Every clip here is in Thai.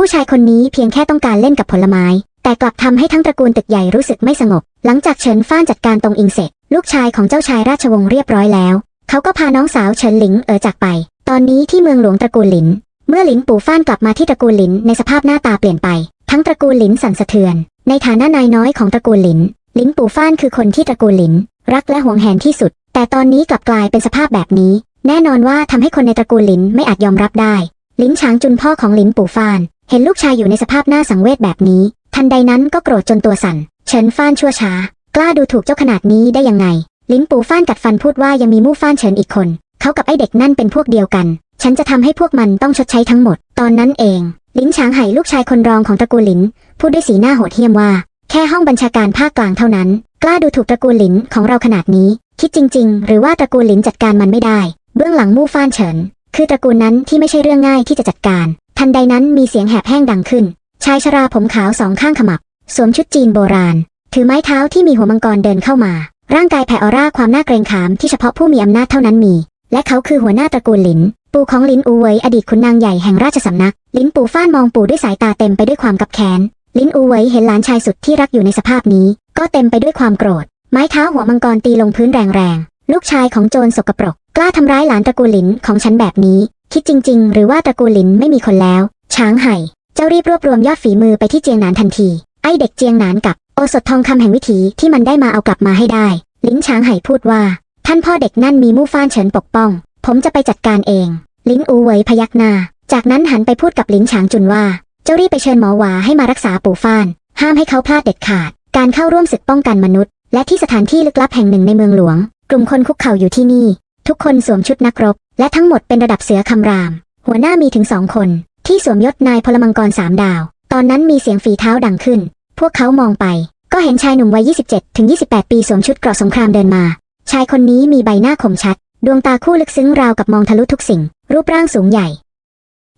ผู้ชายคนนี้เพียงแค่ต้องการเล่นกับผลไม้ แต่กลับทำให้ทั้งตระกูลตึกใหญ่รู้สึกไม่สงบ หลังจากเฉินฟ้านจัดการตรงอิงเสร็จ ลูกชายของเจ้าชายราชวงศ์เรียบร้อยแล้ว เขาก็พาน้องสาวเฉินหลิงเอ๋อจากไป ตอนนี้ที่เมืองหลวงตระกูลหลิน เมื่อหลินปู่ฟ้านกลับมาที่ตระกูลหลินในสภาพหน้าตาเปลี่ยนไป ทั้งตระกูลหลินสั่นสะเทือน ในฐานะนายน้อยของตระกูลหลิน หลินปู่ฟ้านคือคนที่ตระกูลหลิน รักและหวงแหนที่สุด แต่ตอนนี้กลับกลายเป็นสภาพแบบนี้ แน่นอนว่าทำให้คนในตระกูลหลินไม่อาจยอมรับได้ หลินฉางจุนพ่อของหลินปู่ฟ้าน เห็นลูกชายอยู่ในสภาพหน้าสังเวชแบบนี้ ทันใดนั้นก็โกรธจนตัวสั่น เฉินฟ้านชั่วช้า กล้าดูถูกเจ้าขนาดนี้ได้ยังไง ลิ้นปูฟ้านกัดฟันพูดว่ายังมีมู่ฟ้านเฉินอีกคน เขากับไอเด็กนั่นเป็นพวกเดียวกัน ฉันจะทำให้พวกมันต้องชดใช้ทั้งหมด ตอนนั้นเอง ลิ้นฉางไห่ลูกชายคนรองของตระกูลหลิน พูดด้วยสีหน้าโหดเหี้ยมว่า แค่ห้องบัญชาการภาคกลางเท่านั้น กล้าดูถูกตระกูลหลินของเราขนาดนี้ คิดจริง ๆ หรือว่าตระกูลหลินจัดการมันไม่ได้ เบื้องหลังมู่ฟ้านเฉิน คือตระกูลนั้นที่ไม่ใช่เรื่องง่ายที่จะจัดการ ทันใดนั้นมีเสียงแหบแห้งดังขึ้น ชายชราผมขาวสองข้างขมับ สวมชุดจีนโบราณ ถือไม้เท้าที่มีหัวมังกรเดินเข้ามา ร่างกายแผ่ออร่าความน่าเกรงขามที่เฉพาะผู้มีอำนาจเท่านั้นมี และเขาคือหัวหน้าตระกูลหลิน ปู่ของหลินอูเวยอดีตขุนนางใหญ่แห่งราชสำนักลินปู่ฟ้านมองปู่ด้วยสายตาเต็มไปด้วยความกับแค้นลินอูเวยเห็นหลานชายสุดที่รักอยู่ในสภาพนี้ ก็เต็มไปด้วยความโกรธ ไม้เท้าหัวมังกรตีลงพื้นแรงๆ ลูกชายของโจรสกปรก กล้าทำร้ายหลานตระกูลหลินของฉันแบบนี้ คิดจริง ๆ หรือว่าตระกูลหลินไม่มีคนแล้ว ช้างไห่ เจ้ารีบรวบรวมยอดฝีมือไปที่เจียงหนานทันที ไอเด็กเจียงหนานกับ โอสถทองคำแห่งวิถีที่มันได้มาเอากลับมาให้ได้ ลิ้นช้างไห่พูดว่า ท่านพ่อเด็กนั่นมีมู่ฟ้านเฉินปกป้อง ผมจะไปจัดการเอง ลิ้นอูเวยพยักหน้า จากนั้นหันไปพูดกับลิ้นฉางจุนว่า เจ้ารีบไปเชิญหมอหวาให้มารักษาปู่ฟ้าน ห้ามให้เขาพลาดเด็ดขาด การเข้าร่วมศึกป้องกันมนุษย์ และที่สถานที่ลึกลับแห่งหนึ่งในเมืองหลวง กลุ่มคนคุกเข่าอยู่ที่นี่ ทุกคนสวมชุดนักรบ และทั้งหมดเป็นระดับเสือคำราม หัวหน้ามีถึงสองคน ที่สวมยศนายพลมังกรสามดาว ตอนนั้นมีเสียงฝีเท้าดังขึ้น พวกเขามองไป ก็เห็นชายหนุ่มวัย 27 ถึง 28 ปีสวมชุดเกราะสงครามเดินมา ชายคนนี้มีใบหน้าคมชัด ดวงตาคู่ลึกซึ้งราวกับมองทะลุทุกสิ่ง รูปร่างสูงใหญ่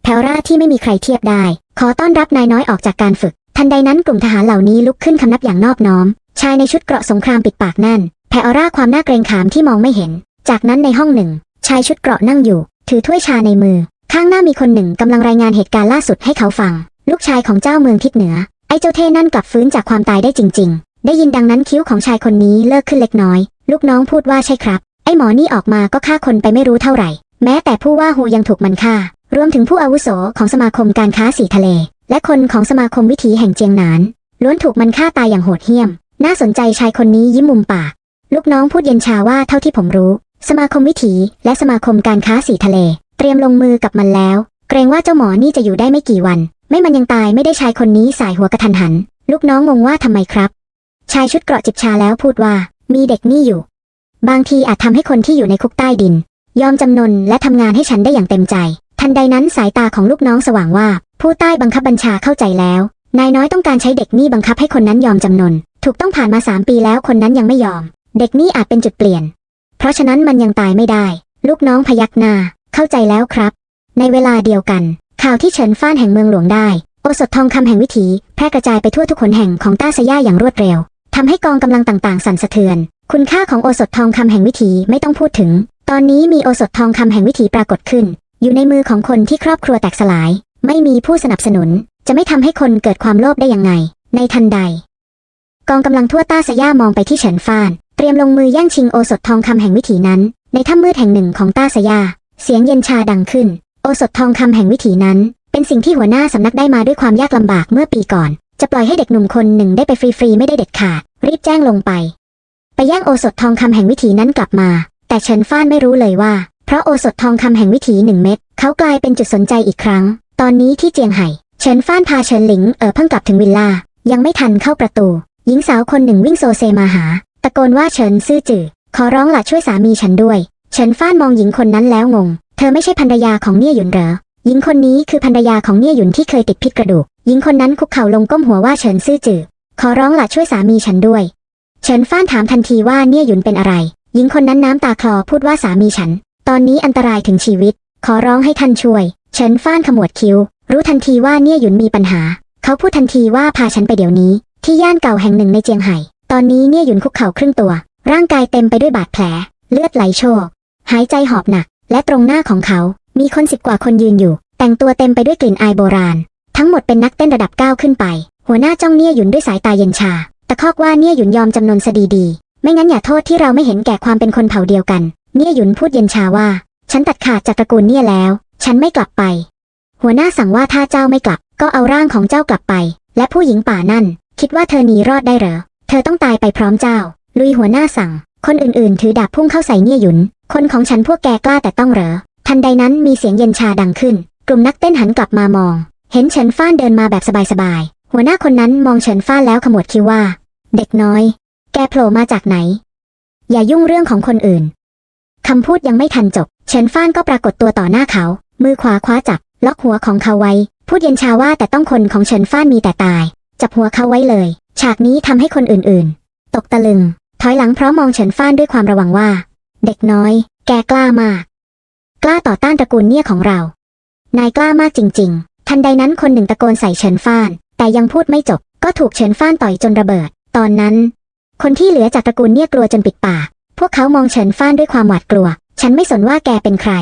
แถวราที่ไม่มีใครเทียบได้ ขอต้อนรับนายน้อยออกจากการฝึก ทันใดนั้นกลุ่มทหารเหล่านี้ลุกขึ้นคำนับอย่างนอบน้อม ชายในชุดเกราะสงครามปิดปากแน่นแผ่ออร่าความน่าเกรงขามที่มองไม่เห็น จากนั้นในห้องหนึ่ง ชายชุดเกราะนั่งอยู่ ถือถ้วยชาในมือ ข้างหน้ามีคนหนึ่งกำลังรายงานเหตุการณ์ล่าสุดให้เขาฟัง ลูกชายของเจ้าเมืองทิศเหนือ ไอ้เจ้าเท่นั่นกลับฟื้นจากความตายได้จริง ๆ ได้ยินดังนั้นคิ้วของชายคนนี้เลิกขึ้นเล็กน้อย ลูกน้องพูดว่าใช่ครับ ไอ้หมอนี่ออกมาก็ฆ่าคนไปไม่รู้เท่าไหร่ แม้แต่ผู้ว่าฮูยังถูกมันฆ่า รวมถึงผู้อาวุโสของสมาคมการค้าสีทะเล และคนของสมาคมวิถีแห่งเจียงหนาน ล้วนถูกมันฆ่าตายอย่างโหดเหี้ยม น่าสนใจชายคนนี้ยิ้มมุมปาก ลูกน้องพูดเย็นชาว่าเท่าที่ผมรู้ สมาคมวิถี และสมาคมการค้าสีทะเล เตรียมลงมือกับมันแล้ว เกรงว่าเจ้าหมอนี่จะอยู่ได้ไม่กี่วัน ไม่มันยังตายไม่ได้ชายคนนี้สายหัวกระทันหัน ลูกน้องงงว่าทำไมครับ ชายชุดเกราะจิบชาแล้วพูดว่า มีเด็กนี่อยู่ บางทีอาจทำให้คนที่อยู่ในคุกใต้ดิน ยอมจำนนและทำงานให้ฉันได้อย่างเต็มใจ ทันใดนั้นสายตาของลูกน้องสว่างว่า ผู้ใต้บังคับบัญชาเข้าใจแล้ว นายน้อยต้องการใช้เด็กนี่บังคับให้คนนั้นยอมจำนน ถูกต้องผ่านมาสามปีแล้วคนนั้นยังไม่ยอม เด็กนี่อาจเป็นจุดเปลี่ยน เพราะฉะนั้นมันยังตายไม่ได้ ลูกน้องพยักหน้า เข้าใจแล้วครับ ในเวลาเดียวกัน ข่าวที่เฉินฟ้านแห่งเมืองหลวงได้ โอสถทองคำแห่งวิถี แพร่กระจายไปทั่วทุกขนแห่งของต้าสย่าอย่างรวดเร็วทำให้กองกำลังต่างๆ สั่นสะเทือน คุณค่าของโอสถทองคำแห่งวิถีไม่ต้องพูดถึง ตอนนี้มีโอสถทองคำแห่งวิถีปรากฏขึ้น อยู่ในมือของคนที่ครอบครัวแตกสลาย ไม่มีผู้สนับสนุน จะไม่ทำให้คนเกิดความโลภได้ยังไง ในทันใด กองกำลังทั่วต้าสย่ามองไปที่เฉินฟ้าน เตรียมลงมือแย่งชิงโอสถทองคำแห่งวิถีนั้น ในถ้ำมืดแห่งหนึ่งของต้าสยา เสียงเย็นชาดังขึ้น โอสถทองคำแห่งวิถีนั้น เป็นสิ่งที่หัวหน้าสำนักได้มาด้วยความยากลำบากเมื่อปีก่อน จะปล่อยให้เด็กหนุ่มคนหนึ่งได้ไปฟรีๆไม่ได้เด็ดขาด รีบแจ้งลงไป ไปแย่งโอสถทองคำแห่งวิถีนั้นกลับมา แต่เฉินฟ้านไม่รู้เลยว่า เพราะโอสถทองคำแห่งวิถีหนึ่งเม็ดเขากลายเป็นจุดสนใจอีกครั้ง ตอนนี้ที่เจียงไห่เฉินฟ้านพาเฉินหลิงเอ๋อเพิ่งกลับถึงวิลล่ายังไม่ทันเข้าประตู หญิงสาวคนหนึ่งวิ่งโซเซมาหา ตะโกนว่าเฉินซื่อจือขอร้องหละช่วยสามีฉันด้วย เฉินฟ้านมองหญิงคนนั้นแล้วงง เธอไม่ใช่ภรรยาของเนี่ยหยุนเหรอหญิงคนนี้คือภรรยาของเนี่ยหยุนที่เคยติดพิษกระดูก หญิงคนนั้นคุกเข่าลงก้มหัวว่าเฉินซื่อจือขอร้องหละช่วยสามีฉันด้วย เฉินฟ้านถามทันทีว่าเนี่ยหยุนเป็นอะไร หญิงคนนั้นน้ำตาคลอพูดว่าสามีฉัน ตอนนี้อันตรายถึงชีวิต ขอร้องให้ท่านช่วย เฉินฟ้านขมวดคิ้ว รู้ทันทีว่าเนี่ยหยุนมีปัญหา เขาพูดทันทีว่าพาฉันไปเดี๋ยวนี้ ที่ย่านเก่าแห่งหนึ่งในเจียงไห่ ตอนนี้เนี่ยหยุนคุกเข่าครึ่งตัว ร่างกายเต็มไปด้วยบาดแผล เลือดไหลโชก หายใจหอบหนัก และตรงหน้าของเขา มีคนสิบกว่าคนยืนอยู่ แต่งตัวเต็มไปด้วยกลิ่นอายโบราณ ทั้งหมดเป็นนักเต้นระดับก้าวขึ้นไป หัวหน้าจ้องเนี่ยหยุนด้วยสายตาเย็นชา ตะคอกว่าเนี่ยหยุนยอมจำนนสดีดีๆ ไม่งั้นอย่าโทษที่เราไม่เห็นแก่ความเป็นคนเผ่าเดียวกัน เนี่ยหยุนพูดเย็นชาว่า ฉันตัดขาดจากตระกูลเนี่ยแล้ว ฉันไม่กลับไป หัวหน้าสั่งว่าถ้าเจ้าไม่กลับ ก็เอาร่างของเจ้ากลับไป และผู้หญิงป่านั่น คิดว่าเธอหนีรอดได้เหรอ เธอต้องตายไปพร้อมเจ้า ลุยหัวหน้าสั่ง คนอื่นๆ ถือดาบพุ่งเข้าใส่เนี่ยหยุน คนของฉันพวกแกกล้าแต่ต้องเหรอ ทันใดนั้นมีเสียงเย็นชาดังขึ้น กลุ่มนักเต้นหันกลับมามอง เห็นเฉินฟ้านเดินมาแบบสบายๆ หัวหน้าคนนั้นมองเฉินฟ้านแล้วขมวดคิ้วว่า เด็กน้อย แกโผล่มาจากไหน อย่ายุ่งเรื่องของคนอื่น คำพูดยังไม่ทันจบ เฉินฟ้านก็ปรากฏตัวต่อหน้าเขา มือขวาคว้าจับล็อกหัวของเขาไว้ พูดเย็นชาว่าแต่ต้องคนของเฉินฟ้านมีแต่ตาย จับหัวเขาไว้เลย ฉากนี้ทำให้คนอื่นๆ ตกตะลึง ถอยหลังเพราะมองเฉินฟ้านด้วยความระวังว่า เด็กน้อย แกกล้ามาก กล้าต่อต้านตระกูลเนี่ยของเรา นายกล้ามากจริง ๆ ทันใดนั้นคนหนึ่งตะโกนใส่เฉินฟ้าน แต่ยังพูดไม่จบ ก็ถูกเฉินฟ้านต่อยจนระเบิด ตอนนั้น คนที่เหลือจากตระกูลเนี่ยกลัวจนปิดปาก พวกเขามองเฉินฟ้านด้วยความหวาดกลัว ฉันไม่สนว่าแกเป็นใคร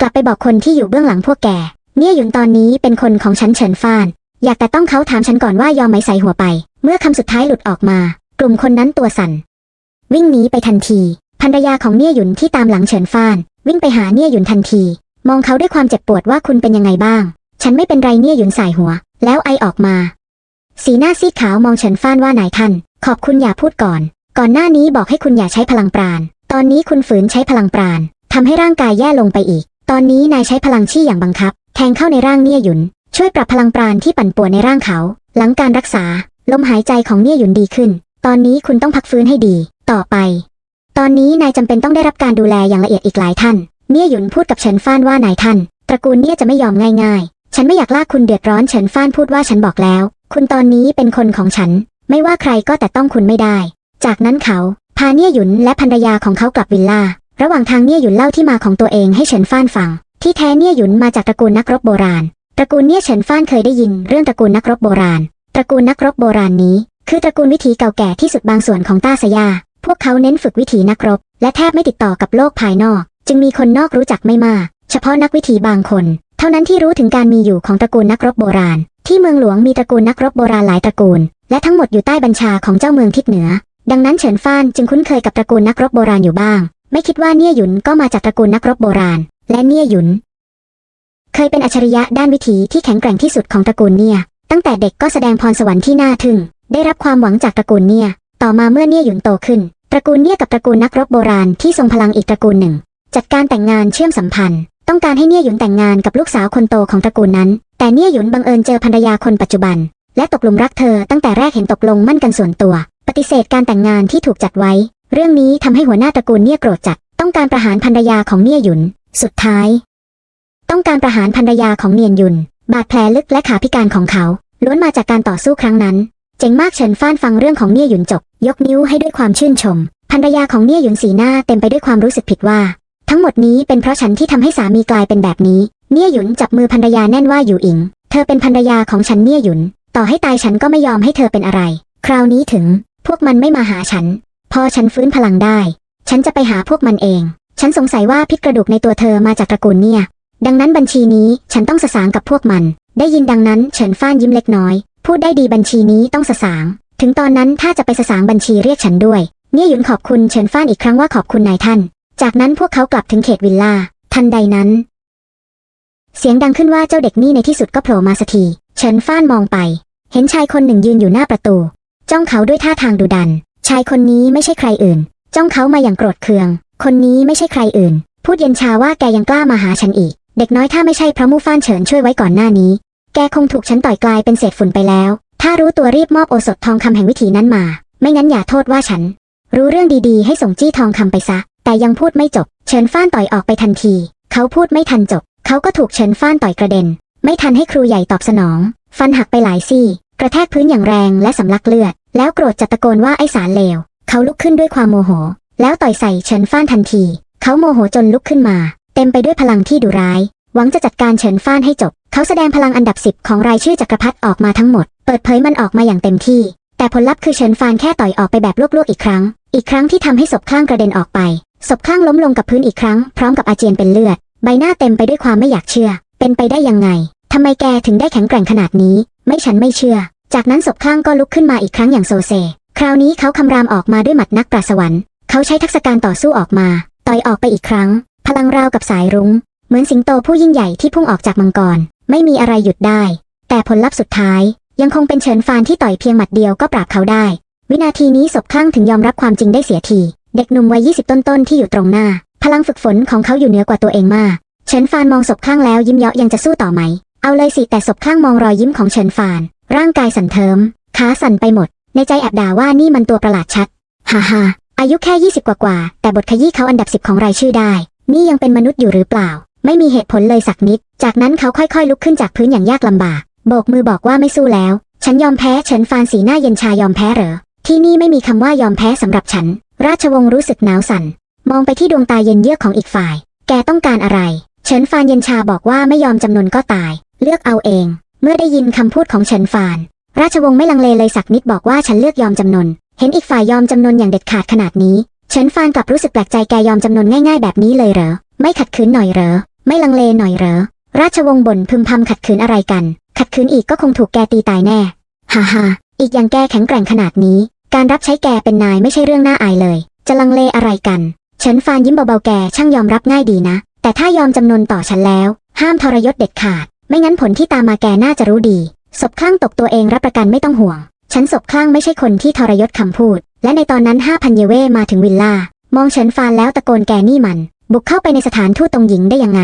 กลับไปบอกคนที่อยู่เบื้องหลังพวกแก เนี่ยหยุนตอนนี้เป็นคนของฉันเฉินฟ้าน อยากแต่ต้องเขาถามฉันก่อนว่ายอมไหมใส่หัวไป เมื่อคำสุดท้ายหลุดออกมา กลุ่มคนนั้นตัวสั่น วิ่งหนีไปทันทีภรรยาของเนี่ยหยุนที่ตามหลังเฉินฟาน วิ่งไปหาเนี่ยหยุนทันที มองเขาด้วยความเจ็บปวดว่าคุณเป็นยังไงบ้าง ฉันไม่เป็นไรเนี่ยหยุนสายหัว แล้วไอออกมา สีหน้าซีดขาวมองเฉินฟานว่านายท่าน ขอบคุณอย่าพูดก่อน ก่อนหน้านี้บอกให้คุณอย่าใช้พลังปราณ ตอนนี้คุณฝืนใช้พลังปราณทำให้ร่างกายแย่ลงไปอีก ตอนนี้นายใช้พลังชี่อย่างบังคับ แทงเข้าในร่างเนี่ยหยุน ช่วยปรับพลังปราณที่ปั่นป่วนในร่างเขา หลังการรักษา ลมหายใจของเนี่ยหยุนดีขึ้น ตอนนี้คุณต้องพักฟื้นให้ดี ต่อไป ตอนนี้นายจำเป็นต้องได้รับการดูแลอย่างละเอียดอีกหลายท่าน เนี่ยหยุนพูดกับเฉินฟ้านว่านายท่าน ตระกูลเนี่ยจะไม่ยอมง่ายๆ ฉันไม่อยากลากคุณเดือดร้อนเฉินฟ้านพูดว่าฉันบอกแล้ว คุณตอนนี้เป็นคนของฉัน ไม่ว่าใครก็แต่ต้องคุณไม่ได้ จากนั้นเขาพาเนี่ยหยุนและภรรยาของเขากลับวิลล่า ระหว่างทางเนี่ยหยุนเล่าที่มาของตัวเองให้เฉินฟ้านฟัง ที่แท้เนี่ยหยุนมาจากตระกูลนักรบโบราณ ตระกูลเนี่ยเฉินฟ้านเคยได้ยินเรื่องตระกูลนักรบโบราณ ตระกูลนักรบโบราณนี้ คือตระกูลวิถีเก่าแก่ที่สุดบางส่วนของต้าสยา พวกเขาเน้นฝึกวิถีนักรบ และแทบไม่ติดต่อกับโลกภายนอก จึงมีคนนอกรู้จักไม่มาก เฉพาะนักวิถีบางคน เท่านั้นที่รู้ถึงการมีอยู่ของตระกูลนักรบโบราณ ที่เมืองหลวงมีตระกูลนักรบโบราณหลายตระกูล และทั้งหมดอยู่ใต้บัญชาของเจ้าเมืองทิศเหนือ ดังนั้นเฉินฟ้านจึงคุ้นเคยกับตระกูลนักรบโบราณอยู่บ้าง ไม่คิดว่าเนี่ยหยุนก็มาจากตระกูลนักรบโบราณ และเนี่ยหยุน เคยเป็นอัจฉริยะด้านวิถีที่แข็งแกร่งที่สุดของตระกูลเนี่ย ตั้งแต่เด็กก็แสดงพรสวรรค์ที่น่าทึ่ง ได้รับความหวังจากตระกูลเนี่ย ต่อมาเมื่อเนี่ยหยุนโตขึ้น ตระกูลเนี่ยกับตระกูลนักรบโบราณที่ทรงพลังอีกตระกูลหนึ่ง จัดการแต่งงานเชื่อมสัมพันธ์ ต้องการให้เนี่ยหยุนแต่งงานกับลูกสาวคนโตของตระกูลนั้น แต่เนี่ยหยุนบังเอิญเจอภรรยาคนปัจจุบัน และตกหลุมรักเธอตั้งแต่แรกเห็นตกลงมั่นกันส่วนตัว ปฏิเสธการแต่งงานที่ถูกจัดไว้ เรื่องนี้ทำให้หัวหน้าตระกูลเนี่ยโกรธจัด ต้องการประหารภรรยาของเนี่ยหยุน สุดท้าย ต้องการประหารภรรยาของเนียนยุน บาดแผลลึกและขาพิการของเขา ล้วนมาจากการต่อสู้ครั้งนั้น เจ๋งมากเฉินฟ้านฟังเรื่องของเนี่ยหยุนจบ ยกนิ้วให้ด้วยความชื่นชมภรรยาของเนี่ยหยุนสีหน้าเต็มไปด้วยความรู้สึกผิดว่า ทั้งหมดนี้เป็นเพราะฉันที่ทำให้สามีกลายเป็นแบบนี้ เนี่ยหยุนจับมือภรรยาแน่นว่าอยู่อิง เธอเป็นภรรยาของฉันเนี่ยหยุน ต่อให้ตายฉันก็ไม่ยอมให้เธอเป็นอะไร คราวนี้ถึง พวกมันไม่มาหาฉัน พอฉันฟื้นพลังได้ ฉันจะไปหาพวกมันเอง ฉันสงสัยว่าพิษกระดูกในตัวเธอมาจากตระกูลเนี่ย ดังนั้นบัญชีนี้ฉันต้องสสางกับพวกมัน ได้ยินดังนั้นเฉินฟ้านยิ้มเล็กน้อย พูดได้ดีบัญชีนี้ต้องสสาง ถึงตอนนั้นถ้าจะไปสสางบัญชีเรียกฉันด้วย เนี่ยหยุนขอบคุณเฉินฟ้านอีกครั้งว่าขอบคุณนายท่าน จากนั้นพวกเขากลับถึงเขตวิลล่า ทันใดนั้น เสียงดังขึ้นว่าเจ้าเด็กนี่ในที่สุดก็โผล่มาสักที เฉินฟ้านมองไป เห็นชายคนหนึ่งยืนอยู่หน้าประตู จ้องเขาด้วยท่าทางดุดัน ชายคนนี้ไม่ใช่ใครอื่น จ้องเขามาอย่างโกรธเคือง คนนี้ไม่ใช่ใครอื่น พูดเย็นชาว่าแกยังกล้ามาหาฉันอีก เด็กน้อยถ้าไม่ใช่เพราะมู่ฟ้านเฉินช่วยไว้ก่อนหน้านี้ แกคงถูกฉันต่อยกลายเป็นเศษฝุ่นไปแล้ว ถ้ารู้ตัวรีบมอบโอสถทองคำแห่งวิถีนั้นมา ไม่งั้นอย่าโทษว่าฉัน รู้เรื่องดีๆ ให้ส่งจี้ทองคำไปซะ แต่ยังพูดไม่จบ เฉินฟ้านต่อยออกไปทันที เขาพูดไม่ทันจบ เขาก็ถูกเฉินฟ้านต่อยกระเด็น ไม่ทันให้ครูใหญ่ตอบสนอง ฟันหักไปหลายซี่ กระแทกพื้นอย่างแรงและสำลักเลือด แล้วโกรธจัดตะโกนว่าไอ้สารเลว เขาลุกขึ้นด้วยความโมโห แล้วต่อยใส่เฉินฟ้านทันที เขาโมโหจนลุกขึ้นมา เต็มไปด้วยพลังที่ดุร้าย หวังจะจัดการเฉินฟ้านให้จบ เขาแสดงพลังอันดับสิบของรายชื่อจักรพรรดิออกมาทั้งหมด เปิดเผยมันออกมาอย่างเต็มที่ แต่ผลลัพธ์คือเฉินฟานแค่ต่อยออกไปแบบลวกๆอีกครั้ง อีกครั้งที่ทำให้ศพข้างกระเด็นออกไป ศพข้างล้มลงกับพื้นอีกครั้ง พร้อมกับอาเจียนเป็นเลือด ใบหน้าเต็มไปด้วยความไม่อยากเชื่อ เป็นไปได้ยังไงทำไมแกถึงได้แข็งแกร่งขนาดนี้ ไม่ฉันไม่เชื่อ จากนั้นศพข้างก็ลุกขึ้นมาอีกครั้งอย่างโซเซ คราวนี้เขาคำรามออกมาด้วยหมัดนักปราศวรรค์เขาใช้ทักษะการต่อสู้ออกมา ต่อยออกไปอีกครั้ง พลังราวกับสายรุง้ง เหมือนสิงโตผู้ยิ่งใหญ่ที่พุ่งออกจากมังกร ไม่มีอะไรหยุดได้ แต่ผลลัพธ์สุดท้าย ยังคงเป็นเฉินฟานที่ต่อยเพียงหมัดเดียวก็ปราบเขาได้ วินาทีนี้ศพข้างถึงยอมรับความจริงได้เสียที เด็กหนุ่มวัย20 ต้นๆที่อยู่ตรงหน้า พลังฝึกฝนของเขาอยู่เหนือกว่าตัวเองมาก เฉินฟานมองศพข้างแล้วยิ้มเยาะยังจะสู้ต่อไหม เอาเลยสิแต่ศพข้างมองรอยยิ้มของเฉินฟาน ร่างกายสั่นเทิมขาสั่นไปหมด ในใจแอบด่าว่านี่มันตัวประหลาดชัด ฮ่าฮ่าอายุแค่ 20 กว่ากว่า แต่บทขยี้เขาอันดับสิบของรายชื่อได้ นี่ยังเป็นมนุษย์อยู่หรือเปล่า ไม่มีเหตุผลเลยสักนิด จากนั้นเขาค่อยๆ ลุกขึ้นจากพื้นอย่างยากลำบาก โบกมือบอกว่าไม่สู้แล้ว ฉันยอมแพ้เฉินฟานสีหน้าเย็นชายอมแพ้เหรอ ที่นี่ไม่มีคำว่ายอมแพ้สำหรับฉัน ราชวงศ์รู้สึกหนาวสั่น มองไปที่ดวงตาเย็นเยือกของอีกฝ่าย แกต้องการอะไร เฉินฟานเย็นชาบอกว่าไม่ยอมจำนนก็ตาย เลือกเอาเอง เมื่อได้ยินคำพูดของเฉินฟาน ราชวงศ์ไม่ลังเลเลยสักนิดบอกว่าฉันเลือกยอมจำนน เห็นอีกฝ่ายยอมจำนนอย่างเด็ดขาดขนาดนี้ ฉินฟานกลับรู้สึกแปลกใจแกยอมจำนนง่ายๆแบบนี้เลยเหรอ ไม่ขัดขืนหน่อยเหรอ ไม่ลังเลหน่อยเหรอ ราชวงศ์บ่นพึมพำขัดขืนอะไรกัน ขัดขืนอีกก็คงถูกแกตีตายแน่ ฮ่าฮ่าอีกอย่างแกแข็งแกร่งขนาดนี้ การรับใช้แกเป็นนายไม่ใช่เรื่องน่าอายเลย จะลังเลอะไรกันเฉินฟานยิ้มเบาๆแกช่างยอมรับง่ายดีนะ แต่ถ้ายอมจำนนต่อฉันแล้ว ห้ามทรยศเด็ดขาด ไม่งั้นผลที่ตามมาแกน่าจะรู้ดีศพคลั่งตกตัวเองรับประกันไม่ต้องห่วง ฉันศพคลั่งไม่ใช่คนที่ทรยศคำพูด และในตอนนั้นห้าพันเยเวมาถึงวิลล่ามองเฉินฟานแล้วตะโกนแกนี่มัน บุกเข้าไปในสถานทูตตรงหญิงได้ยังไง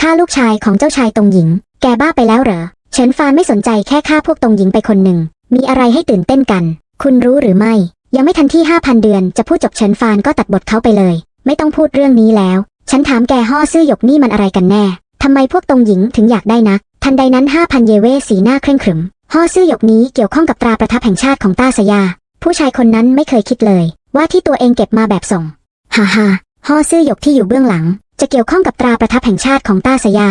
ฆ่าลูกชายของเจ้าชายตรงหญิง แกบ้าไปแล้วเหรอเฉินฟานไม่สนใจแค่ฆ่าพวกตรงหญิงไปคนหนึ่ง มีอะไรให้ตื่นเต้นกัน คุณรู้หรือไม่ ยังไม่ทันที่ห้าพันเดือนจะพูดจบเฉินฟานก็ตัดบทเขาไปเลย ไม่ต้องพูดเรื่องนี้แล้ว ฉันถามแกห่อซื่อหยกนี่มันอะไรกันแน่ทำไมพวกตรงหญิงถึงอยากได้นัก ทันใดนั้นห้าพันเยเวสีหน้าเคร่งขรึมห่อซื่อหยกนี้เกี่ยวข้องกับตราประทับแห่งชาติของต้าสยา ผู้ชายคนนั้นไม่เคยคิดเลย ว่าที่ตัวเองเก็บมาแบบส่งฮ่าฮ่าห่อซื่อหยกที่อยู่เบื้องหลัง จะเกี่ยวข้องกับตราประทับแห่งชาติของต้าสยา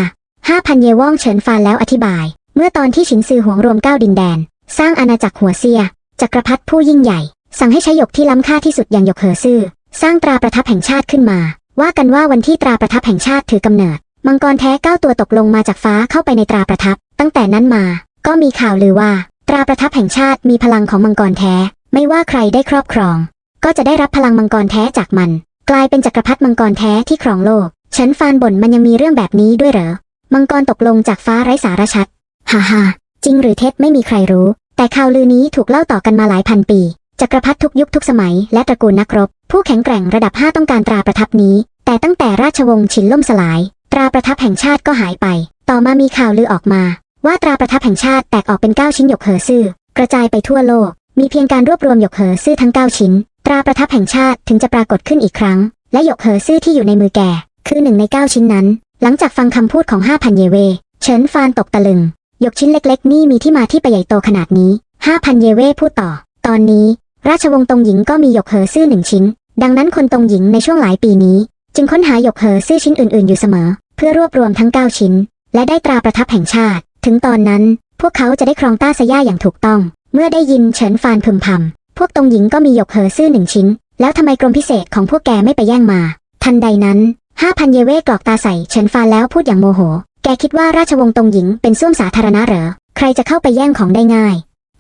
ห้าพันเยว่องเฉินฟานแล้วอธิบาย เมื่อตอนที่ฉินซือหวงรวมเก้าดินแดน สร้างอาณาจักรหัวเซียจักรพรรดิผู้ยิ่งใหญ่ สั่งให้ใช้หยกที่ล้ำค่าที่สุดอย่างหยกเหอซื่อสร้างตราประทับแห่งชาติขึ้นมา ว่ากันว่าวันที่ตราประทับแห่งชาติถือกำเนิด มังกรแท้เก้าตัวตกลงมาจากฟ้าเข้าไปในตราประทับ ตั้งแต่นั้นมา ก็มีข่าวลือว่า ตราประทับแห่งชาติมีพลังของมังกรแท้ ไม่ว่าใครได้ครอบครอง ก็จะได้รับพลังมังกรแท้จากมัน กลายเป็นจักรพรรดิมังกรแท้ที่ครองโลก ฉันฟานบ่นมันยังมีเรื่องแบบนี้ด้วยเหรอ มังกรตกลงจากฟ้าไร้สาระชัด ฮ่าฮ่าจริงหรือเท็จไม่มีใครรู้ แต่ข่าวลือนี้ถูกเล่าต่อกันมาหลายพันปี จักรพรรดิทุกยุคทุกสมัย และตระกูลนักรบ ผู้แข็งแกร่งระดับ 5 ต้องการตราประทับนี้ แต่ตั้งแต่ราชวงศ์ฉินล่มสลาย ตราประทับแห่งชาติก็หายไป ต่อมามีข่าวลือออกมา ว่าตราประทับแห่งชาติแตกออกเป็น 9 ชิ้นหยกเหอซื่อกระจายไปทั่วโลก มีเพียงการรวบรวมหยกเหอซื่อทั้ง 9 ชิ้น ตราประทับแห่งชาติถึงจะปรากฏขึ้นอีกครั้ง และหยกเหอซื่อที่อยู่ในมือแก่ คือหนึ่งใน 9 ชิ้นนั้น หลังจากฟังคำพูดของ5,000เยเว เฉินฟานตกตะลึง หยกชิ้นเล็กๆ นี่มีที่มาที่ไปใหญ่โตขนาดนี้5,000เยเวพูดต่อ ตอนนี้ ราชวงศ์ตงหญิงก็มีหยกเหอซื่อหนึ่งชิ้น ดังนั้นคนตงหญิงในช่วงหลายปีนี้ จึงค้นหาหยกเหอซื่อชิ้นอื่น ๆอยู่เสมอ เพื่อรวบรวมทั้ง 9 ชิ้น และได้ตราประทับแห่งชาติ ถึงตอนนั้น พวกเขาจะได้ครองต้าสย่าอย่างถูกต้อง เมื่อได้ยินเฉินฟานพึมพำพวกตงหญิงก็มีหยกเหอซื่อหนึ่งชิ้น แล้วทำไมกรมพิเศษของพวกแกไม่ไปแย่งมา ทันใดนั้นห้าพันเยเว่กรอกตาใส่เฉินฟานแล้วพูดอย่างโมโห แกคิดว่าราชวงศ์ตงหญิงเป็นส้วมสาธารณะเหรอ ใครจะเข้าไปแย่งของได้ง่าย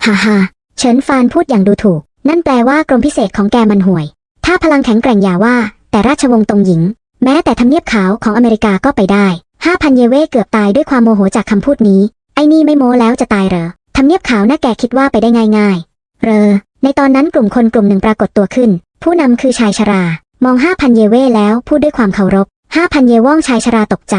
ฮ่าฮ่าเฉินฟานพูดอย่างดูถูก นั่นแปลว่ากรมพิเศษของแกมันห่วย ถ้าพลังแข็งแกร่งอย่าว่า แต่ราชวงศ์ตงหญิง แม้แต่ทำเนียบขาวของอเมริกาก็ไปได้ห้าพันเยเว่เกือบตายด้วยความโมโหจากคำพูดนี้ ไอ้นี่ไม่โม้แล้วจะตายเหรอทำเนียบขาวน่าแกคิดว่าไปได้ง่ายๆเรอ ในตอนนั้นกลุ่มคนกลุ่มหนึ่งปรากฏตัวขึ้น ผู้นำคือชายชรา มองห้าพันเยเว่แล้วพูดด้วยความเคารพห้าพันเยว่องชายชราตกใจ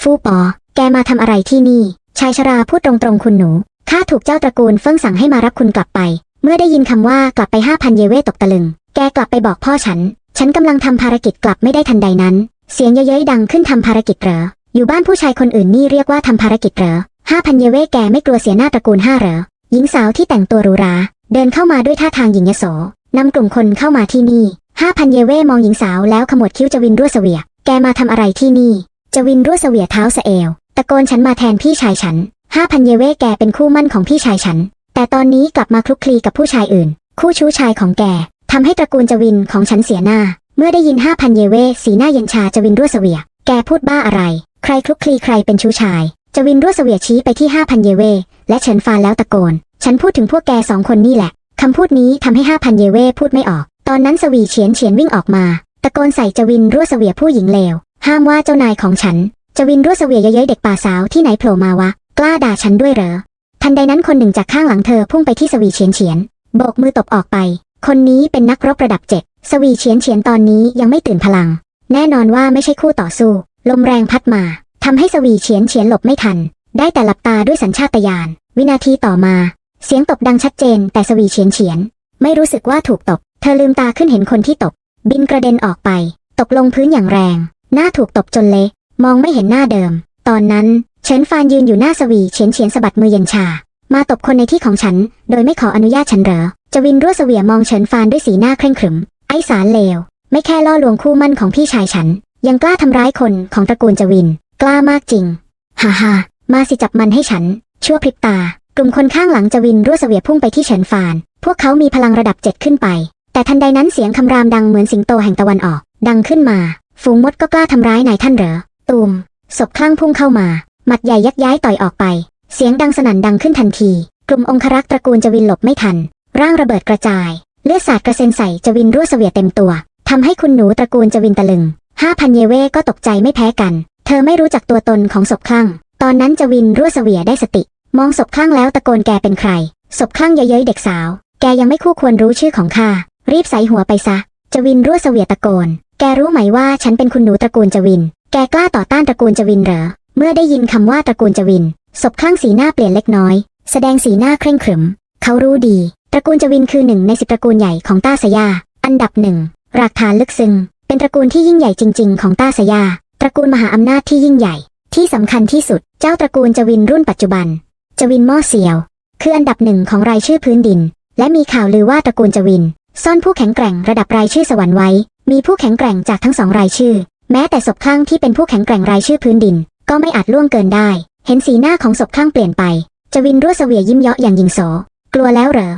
ฟู่ปอ แกมาทำอะไรที่นี่ ชายชราพูดตรงๆคุณหนูข้าถูกเจ้าตระกูลเฟิ่งสั่งให้มารับคุณกลับไป เมื่อได้ยินคำว่ากลับไปห้าพันเยเว่ตกตะลึง แกกลับไปบอกพ่อฉัน ฉันกำลังทำภารกิจกลับไม่ได้ทันใดนั้น เสียงเย้ยๆดังขึ้นทำภารกิจเหรอ อยู่บ้านผู้ชายคนอื่นนี่เรียกว่าทำภารกิจเหรอ ห้าพันเยเว่แกไม่กลัวเสียหน้าตระกูลห้าเหรอ หญิงสาวที่แต่งตัวหรูหรา เดินเข้ามาด้วยท่าทางหญิงยโสนำกลุ่มคนเข้ามาที่นี่ห้าพันเยเว่มองหญิงสาวแล้วขมวดคิ้วจวินรั่วเสวีย แกมาทำอะไรที่นี่จวินรั่วเสวียเท้าสเอวตะโกนฉันมาแทนพี่ชายฉันห้าพันเยเว่แกเป็นคู่มั่นของพี่ชายฉัน แต่ตอนนี้กลับมาคลุกคลีกับผู้ชายอื่น คู่ชู้ชายของแกทำให้ตระกูลจวินของฉันเสียหน้า เมื่อได้ยินห้าพันเยเว่สีหน้าเย็นชาจวินรั่วเสวีย แกพูดบ้าอะไร ใครคลุกคลีใครเป็นชู้ชาย จวินรั่วเสวียชี้ไปที่ห้าพันเยเว และเฉินฟานแล้วตะโกน ฉันพูดถึงพวกแกสองคนนี่แหละ คำพูดนี้ทำให้ห้าพันเยเวพูดไม่ออก ตอนนั้นสวีเฉียนเฉียนวิ่งออกมา ตะโกนใส่จวินรั่วเสวียผู้หญิงเลว ห้ามว่าเจ้านายของฉัน จวินรั่วเสวียเย้ยเด็กป่าสาวที่ไหนโผล่มาวะ กล้าด่าฉันด้วยเหรอ ทันใดนั้นคนหนึ่งจากข้างหลังเธอพุ่งไปที่สวีเฉียนเฉียน โบกมือตบออกไป คนนี้เป็นนักรบระดับเจ็ดสวีเฉียนเฉียนตอนนี้ยังไม่ตื่นพลัง แน่นอนว่าไม่ใช่คู่ต่อสู้ ลมแรงพัดมา ทำให้สวีเฉียนเฉียนหลบไม่ทัน ได้แต่หลับตาด้วยสัญชาตญาณ วินาทีต่อมา เสียงตบดังชัดเจน แต่สวีเฉียนเฉียน ไม่รู้สึกว่าถูกตบ เธอลืมตาขึ้นเห็นคนที่ตบ บินกระเด็นออกไป ตกลงพื้นอย่างแรง หน้าถูกตบจนเละมองไม่เห็นหน้าเดิม ตอนนั้น เฉินฟานยืนอยู่หน้าสวีเฉียนเฉียนสะบัดมือเย็นชา มาตบคนในที่ของฉัน โดยไม่ขออนุญาตฉันเหรอ จวินรั่วเสวียมองเฉินฟานด้วยสีหน้าเคร่งขรึม ไอ้สารเลว ไม่แค่ล่อลวงคู่มั่นของพี่ชายฉัน ยังกล้าทำร้ายคนของตระกูลจวิน กล้ามากจริง ฮ่าฮ่ามาสิจับมันให้ฉัน ชั่วพริบตา กลุ่มคนข้างหลังจวินรั่วเสวียพุ่งไปที่เฉินฟาน พวกเขามีพลังระดับเจ็ดขึ้นไป แต่ทันใดนั้นเสียงคำรามดังเหมือนสิงโตแห่งตะวันออก ดังขึ้นมา ฝูงมดก็กล้าทำร้ายนายท่านเหรอ ตูม ศพคลั่งพุ่งเข้ามา หมัดใหญ่ยักย้ายต่อยออกไป เสียงดังสนั่นดังขึ้นทันที กลุ่มองครักษ์ตระกูลจวินหลบไม่ทัน ร่างระเบิดกระจาย เลือดสาดกระเซ็นใส่จวินรั่วเสวียเต็มตัวทำให้คุณหนูตระกูลจวินตะลึงห้าพันเยเว่ก็ตกใจไม่แพ้กัน ธอไม่รู้จักตัวตนของศพคลั่งตอนนั้นจวินรั่วเสวียได้สติ มองศพคลั่งแล้วตะโกนแกเป็นใคร ศพคลั่งเย้ยเด็กสาว แกยังไม่คู่ควรรู้ชื่อของข้า รีบใส่หัวไปซะ จวินรั่วเสวียตะโกน แกรู้ไหมว่าฉันเป็นคุณหนูตระกูลจวิน แกกล้าต่อต้านตระกูลจวินเหรอ เมื่อได้ยินคำว่าตระกูลจวิน ศพคลั่งสีหน้าเปลี่ยนเล็กน้อย แสดงสีหน้าเคร่งขรึม เขารู้ดี ตระกูลจวินคือหนึ่งในสิบตระกูลใหญ่ของต้าสยา อันดับหนึ่ง รากฐานลึกซึ้ง เป็นตระกูลที่ยิ่งใหญ่จริง ๆ ของต้าสยา ตระกูลมหาอำนาจที่ยิ่งใหญ่ ที่สำคัญที่สุด เจ้าตระกูลจวินรุ่นปัจจุบัน จวินหม่อเสียว คืออันดับหนึ่งของรายชื่อพื้นดิน และมีข่าวลือว่าตระกูลจวิน ซ่อนผู้แข็งแกร่งระดับรายชื่อสวรรค์ไว้ มีผู้แข็งแกร่งจากทั้งสองรายชื่อ แม้แต่ศพคลั่งที่เป็นผู้แข็งแกร่งรายชื่อพื้นดิน ก็ไม่อาจล่วงเกินได้ เห็นสีหน้าของศพคลั่งเปลี่ยนไป จวินรั่วเสวียยิ้มเยาะอย่างยิงโส กลัวแล้วเหรอ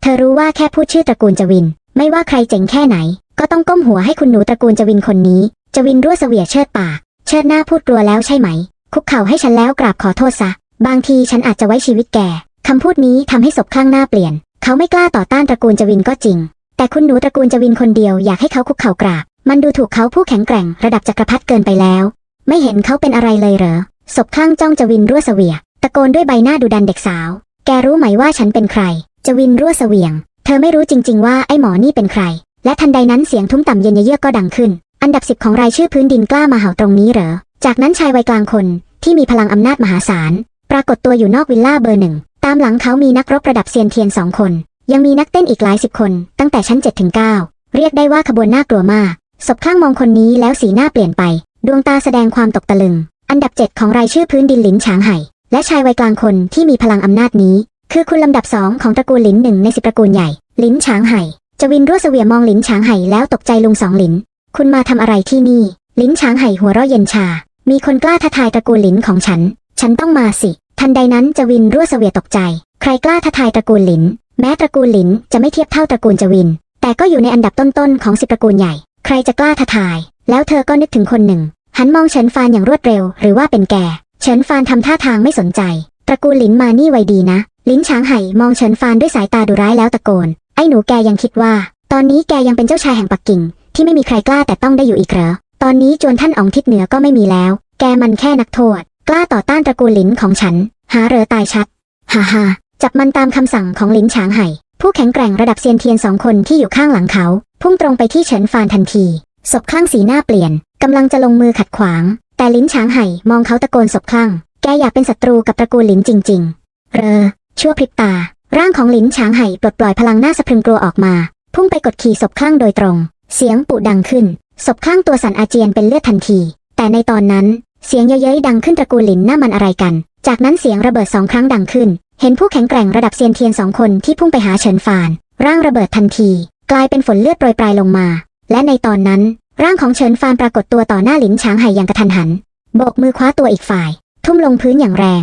เธอรู้ว่าแค่พูดชื่อตระกูลจวิน ไม่ว่าใครเจ๋งแค่ไหน ก็ต้องก้มหัวให้คุณหนูตระกูลจวินคนนี้ จวินรั่วเสวียเชิดปาก เชิดหน้าพูดกลัวแล้วใช่ไหม คุกเข่าให้ฉันแล้วกราบขอโทษซะ บางทีฉันอาจจะไว้ชีวิตแกคำพูดนี้ทำให้ศพคลั่งหน้าเปลี่ยน เขาไม่กล้าต่อต้านตระกูลจวินก็จริง แต่คุณหนูตระกูลจวินคนเดียวอยากให้เขาคุกเข่ากราบ มันดูถูกเขาผู้แข็งแกร่งระดับจักรพรรดิเกินไปแล้ว ไม่เห็นเขาเป็นอะไรเลยเหรอ ศพคลั่งจ้องจวินรั่วเสวียตะโกนด้วยใบหน้าดุดันเด็กสาว แกรู้ไหมว่าฉันเป็นใคร จวินรั่วเสวียง เธอไม่รู้จริง ๆ ว่าไอ้หมอนี่เป็นใคร และทันใดนั้นเสียงทุ้มต่ำเย็นเยือกก็ดังขึ้น อันดับสิบของรายชื่อพื้นดินกล้ามาเห่าตรงนี้เหรอ จากนั้นชายวัยกลางคนที่มีพลังอำนาจมหาศาล ปรากฏตัวอยู่นอกวิลล่าเบอร์หนึ่ง ตามหลังเขามีนักรบระดับเซียนเทียนสองคน ยังมีนักเต้นอีกหลายสิบคน ตั้งแต่ชั้น7ถึง9เรียกได้ว่าขบวนน่ากลัวมากศพข้างมองคนนี้แล้วสีหน้าเปลี่ยนไป ดวงตาแสดงความตกตะลึง อันดับเจ็ดของรายชื่อพื้นดินหลินฉางไห่ และชายวัยกลางคนที่มีพลังอำนาจนี้ คือคุณลำดับสองของตระกูลหลินหนึ่งในสิบตระกูลใหญ่หลินฉางไห่จวินรั่วเสวียมองหลินฉางไห่แล้วตกใจลุงสองหลิน คุณมาทำอะไรที่นี่ ลินฉางไห่หัวเราะเย็นชา มีคนกล้าท้าทายตระกูลลินของฉัน ฉันต้องมาสิ ทันใดนั้นจวินรั่วเสวียตกใจ ใครกล้าท้าทายตระกูลลินแม้ตระกูลลินจะไม่เทียบเท่าตระกูลจวิน แต่ก็อยู่ในอันดับต้นๆของสิบตระกูลใหญ่ ใครจะกล้าท้าทาย แล้วเธอก็นึกถึงคนหนึ่ง หันมองเฉินฟานอย่างรวดเร็ว หรือว่าเป็นแก เฉินฟานทำท่าทางไม่สนใจ ตระกูลลินมานี่ไวดีนะ ลิ้นช้างไห่มองเฉินฟานด้วยสายตาดุร้ายแล้วตะโกน ไอ้หนูแกยังคิดว่า ตอนนี้แกยังเป็นเจ้าชายแห่งปักกิ่ง ที่ไม่มีใครกล้าแต่ต้องได้อยู่อีกเหรอ ตอนนี้จวนท่านอองทิศเหนือก็ไม่มีแล้ว แกมันแค่นักโทษ กล้าต่อต้านตระกูลหลินของฉัน หาเรอตายชัด ฮ่าฮ่าจับมันตามคำสั่งของลิ้นช้างไห่ ผู้แข็งแกร่งระดับเซียนเทียนสองคนที่อยู่ข้างหลังเขา พุ่งตรงไปที่เฉินฟานทันที ศพคลั่งสีหน้าเปลี่ยนกำลังจะลงมือขัดขวาง แต่ลิ้นช้างไห่มองเขาตะโกนศพคลั่ง แกอยากเป็นศัตรูกับตระกูลหลินจริง ๆ เรอ ชั่วพริบตา ร่างของลิ้นช้างไห่ปลดปล่อยพลังหน้าสะพรึงกลัวออกมา พุ่งไปกดขี่ศพคลั่งโดยตรง เสียงปุดังขึ้น ศพคลั่งตัวสั่นอาเจียนเป็นเลือดทันที แต่ในตอนนั้น เสียงเย้ยๆดังขึ้นตระกูลหลินหน้ามันอะไรกัน จากนั้นเสียงระเบิดสองครั้งดังขึ้น เห็นผู้แข็งแกร่งระดับเซียนเทียนสองคนที่พุ่งไปหาเฉินฟาน ร่างระเบิดทันที กลายเป็นฝนเลือดโปรยปลายลงมา และในตอนนั้น ร่างของเฉินฟานปรากฏตัวต่อหน้าหลินช้างไห่อย่างกระทันหัน โบกมือคว้าตัวอีกฝ่าย ทุ่มลงพื้นอย่างแรง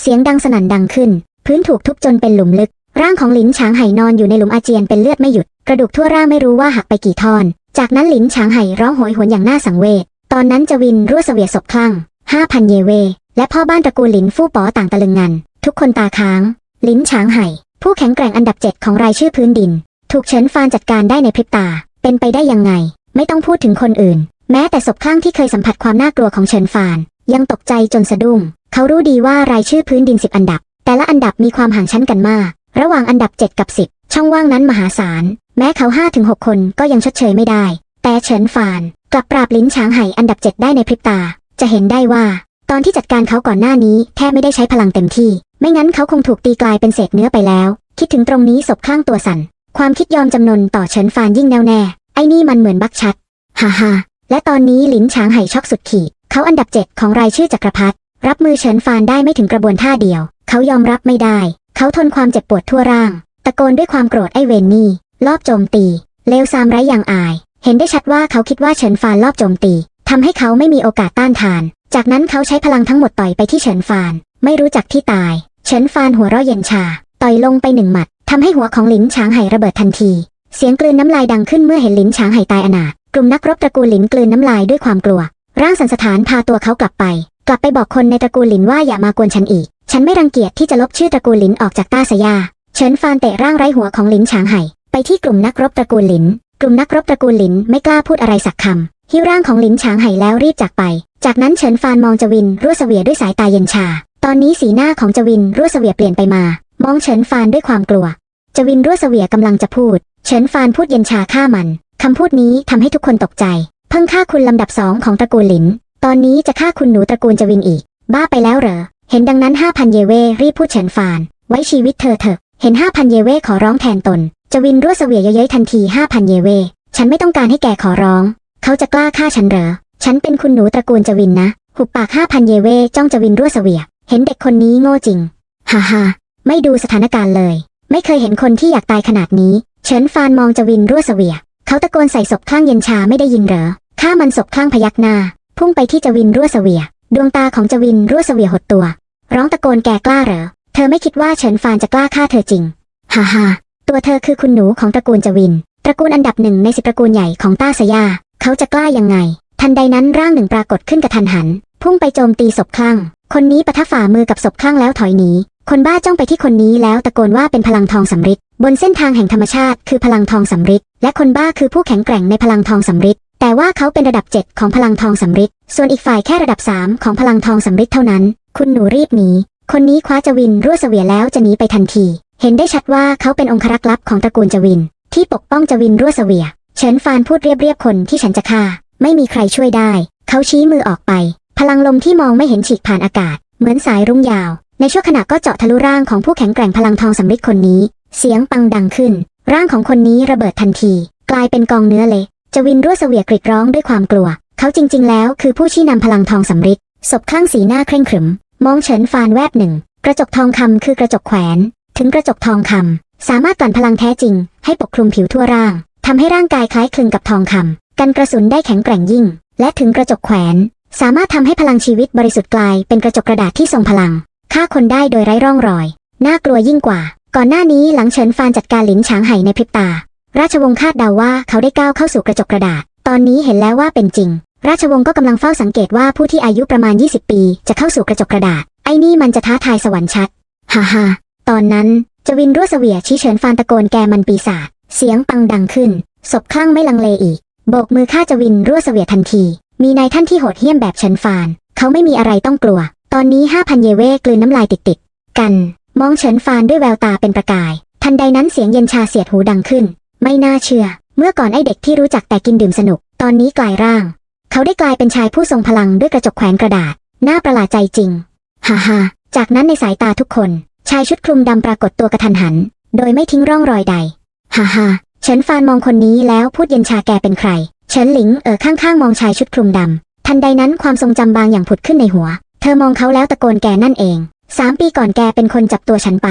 เสียงดังสนั่นดังขึ้น พื้นถูกทุบจนเป็นหลุมลึก ร่างของหลินช้างไห่นอนอยู่ในหลุมอาเจียนเป็นเลือดไม่หยุด กระดูกทั่วร่างไม่รู้ว่าหักไปกี่ทอน จากนั้นหลินช้างไห่ร้องโหยหวนอย่างน่าสังเวช ตอนนั้นจวินรั่วเสวียศพคลั่งห้าพันเยเว และพ่อบ้านตระกูลหลินฟู่ป๋อต่างตะลึงงัน ทุกคนตาค้างลินฉางไห่ ผู้แข็งแกร่งอันดับเจ็ดของรายชื่อพื้นดิน ถูกเฉินฟานจัดการได้ในพริบตา เป็นไปได้ยังไง ไม่ต้องพูดถึงคนอื่น แม้แต่ศพคลั่งที่เคยสัมผัสความน่ากลัวของเฉินฟาน ยังตกใจจนสะดุ้ง เขารู้ดีว่ารายชื่อพื้นดินสิบอันดับ แต่ละอันดับมีความห่างชั้นกันมาก ระหว่างอันดับ 7 กับ 10 ช่องว่างนั้นมหาศาล แม้เขา5ถึง6คนก็ยังชดเชยไม่ได้ แต่เฉินฟาน กลับปราบลิ้นช้างไห่อันดับ 7 ได้ในพริบตา จะเห็นได้ว่า ตอนที่จัดการเขาก่อนหน้านี้แทบไม่ได้ใช้พลังเต็มที่ ไม่งั้นเขาคงถูกตีกลายเป็นเศษเนื้อไปแล้ว คิดถึงตรงนี้ศพข้างตัวสั่น ความคิดยอมจำนนต่อเฉินฟานยิ่งแน่วแน่ ไอ้นี่มันเหมือนบักชัด ฮ่าฮ่าและตอนนี้ลิ้นช้างไห่ช็อกสุดขีด เขาอันดับ 7 ของรายชื่อจักรพรรดิรับมือเฉินฟานได้ไม่ถึงกระบวนท่าเดียว เขายอมรับไม่ได้ เขาทนความเจ็บปวดทั่วร่าง ตะโกนด้วยความโกรธไอ้เวนนี่ ลอบโจมตี เลวซามไร้อย่างอาย เห็นได้ชัดว่าเขาคิดว่าเฉินฟานลอบโจมตีทำให้เขาไม่มีโอกาสต้านทาน จากนั้นเขาใช้พลังทั้งหมดต่อยไปที่เฉินฟาน ไม่รู้จักที่ตาย เฉินฟานหัวเราะเย็นชา ต่อยลงไปหนึ่งหมัดทำให้หัวของหลินช้างไห่ระเบิดทันที เสียงกลืนน้ำลายดังขึ้นเมื่อเห็นหลินช้างไห่ตายอนาถกลุ่มนักรบตระกูลหลินกลืนน้ำลายด้วยความกลัว ร่างสันสถานพาตัวเขากลับไป กลับไปบอกคนในตระกูลหลินว่าอย่ามากวนฉันอีก ฉันไม่รังเกียจที่จะลบชื่อตระกูลหลินออกจากต้าสยา เฉินฟานเตะร่างไร้หัวของหลินฉางไห่ไปที่กลุ่มนักรบตระกูลหลิน กลุ่มนักรบตระกูลหลินไม่กล้าพูดอะไรสักคำหิ้วร่างของหลินฉางไห่แล้วรีบจากไป จากนั้นเฉินฟานมองจวินรั่วเสวียด้วยสายตาเย็นชา ตอนนี้สีหน้าของจวินรั่วเสวียเปลี่ยนไปมา มองเฉินฟานด้วยความกลัว จวินรั่วเสวียกำลังจะพูด เฉินฟานพูดเย็นชาฆ่ามันคำพูดนี้ทำให้ทุกคนตกใจ เพิ่งฆ่าคุณลำดับสองของตระกูลหลิน ตอนนี้จะฆ่าคุณหนูตระกูลจวินอีก บ้าไปแล้วเหรอ เห็นดังนั้นห้าพันเยเวรีบพูดเฉินฟาน ไว้ชีวิตเธอเถอะ เห็นห้าพันเยเวขอร้องแทนตนจวินรั่วเสวียเย้ยทันทีห้าพันเยเว ฉันไม่ต้องการให้แกขอร้อง เขาจะกล้าฆ่าฉันเหรอ ฉันเป็นคุณหนูตระกูลจวินนะ หุบปากห้าพันเยเวจ้องจวินรั่วเสวีย เห็นเด็กคนนี้โง่จริง ฮ่าฮ่าไม่ดูสถานการณ์เลย ไม่เคยเห็นคนที่อยากตายขนาดนี้ เฉินฟานมองจวินรั่วเสวีย เขาตะโกนใส่ศพคลั่งเย็นชาไม่ได้ยินเหรอฆ่ามันศพคลั่งพยักหน้า พุ่งไปที่จวินรั่วเสวีย ดวงตาของจวินรั่วเสวียหดตัว ร้องตะโกนแกกล้าเหรอ เธอไม่คิดว่าเฉินฟานจะกล้าฆ่าเธอจริง ฮ่าฮ่าตัวเธอคือคุณหนูของตระกูลจวิน ตระกูลอันดับหนึ่งในสิบตระกูลใหญ่ของต้าสยา เขาจะกล้ายังไง ทันใดนั้นร่างหนึ่งปรากฏขึ้นกระทันหัน พุ่งไปโจมตีศพคลั่ง คนนี้ปะทะฝ่ามือกับศพคลั่งแล้วถอยหนี คนบ้าจ้องไปที่คนนี้แล้วตะโกนว่าเป็นพลังทองสำริดบนเส้นทางแห่งธรรมชาติคือพลังทองสำริดและคนบ้าคือผู้แข็งแกร่งในพลังทองสำริดแต่ว่าเขาเป็นระดับ 7 ของพลังทองสำริดส่วนอีกฝ่ายแค่ระดับ 3 ของพลังทองสำริดเท่านั้น คุณหนูรีบหนี คนนี้คว้าจวินรั่วเสวียแล้วจะหนีไปทันที เห็นได้ชัดว่าเขาเป็นองครักษ์ลับของตระกูลจวิน ที่ปกป้องจวินรั่วเสวีย เฉินฟานพูดเรียบๆคนที่ฉันจะฆ่า ไม่มีใครช่วยได้ เขาชี้มือออกไป พลังลมที่มองไม่เห็นฉีกผ่านอากาศ เหมือนสายรุ้งยาว ในชั่วขณะก็เจาะทะลุร่างของผู้แข็งแกร่งพลังทองสำริดคนนี้ เสียงปังดังขึ้น ร่างของคนนี้ระเบิดทันที กลายเป็นกองเนื้อเละจวินรั่วเสวียกรีดร้องด้วยความกลัว เขาจริง ๆ แล้วคือผู้ชี้นำพลังทองสำริด ศพข้างสีหน้าเคร่งขรึม มองเฉินฟานแวบหนึ่ง กระจกทองคำคือกระจกแขวน ถึงกระจกทองคำสามารถกลั่นพลังแท้จริง ให้ปกคลุมผิวทั่วร่างทำให้ร่างกายคล้ายคลึงกับทองคำกันกระสุนได้แข็งแกร่งยิ่ง และถึงกระจกแขวน สามารถทำให้พลังชีวิตบริสุทธิ์กลายเป็นกระจกกระดาษที่ทรงพลังฆ่าคนได้โดยไร้ร่องรอย น่ากลัวยิ่งกว่า ก่อนหน้านี้หลังเฉินฟานจัดการหลินฉางไห่ในพริบตา ราชวงศ์คาดเดาว่าเขาได้ก้าวเข้าสู่กระจกกระดาษ ตอนนี้เห็นแล้วว่าเป็นจริง ราชวงศ์ก็กำลังเฝ้าสังเกตว่าผู้ที่อายุประมาณ 20 ปี จะเข้าสู่กระจกกระดาษ ไอ้นี่มันจะท้าทายสวรรค์ชัด ฮ่าฮ่าตอนนั้นจวินรั่วเสวียชี้เฉินฟานตะโกนแกมันปีศาจ เสียงปังดังขึ้น ศพคลั่งไม่ลังเลอีก โบกมือฆ่าจวินรั่วเสวียทันที มีนายท่านที่โหดเหี้ยมแบบเฉินฟาน เขาไม่มีอะไรต้องกลัว ตอนนี้ห้าพันเยเว่กลืนน้ำลายติดๆกัน มองเฉินฟานด้วยแววตาเป็นประกาย ทันใดนั้นเสียงเย็นชาเสียดหูดังขึ้น ไม่น่าเชื่อ เมื่อก่อนไอเด็กที่รู้จักแต่กินดื่มสนุก ตอนนี้กลายร่าง เขาได้กลายเป็นชายผู้ทรงพลังด้วยกระจกแขวนกระดาษ น่าประหลาดใจจริง ฮ่าฮ่าจากนั้นในสายตาทุกคน ชายชุดคลุมดำปรากฏตัวกระทันหัน โดยไม่ทิ้งร่องรอยใด ฮ่าฮ่าเฉินฟานมองคนนี้แล้วพูดเย็นชาแกเป็นใคร เฉินหลิงเอ่อข้างๆมองชายชุดคลุมดำ ทันใดนั้นความทรงจำบางอย่างผุดขึ้นในหัว เธอมองเขาแล้วตะโกนแกนั่นเอง สามปีก่อนแกเป็นคนจับตัวฉันไป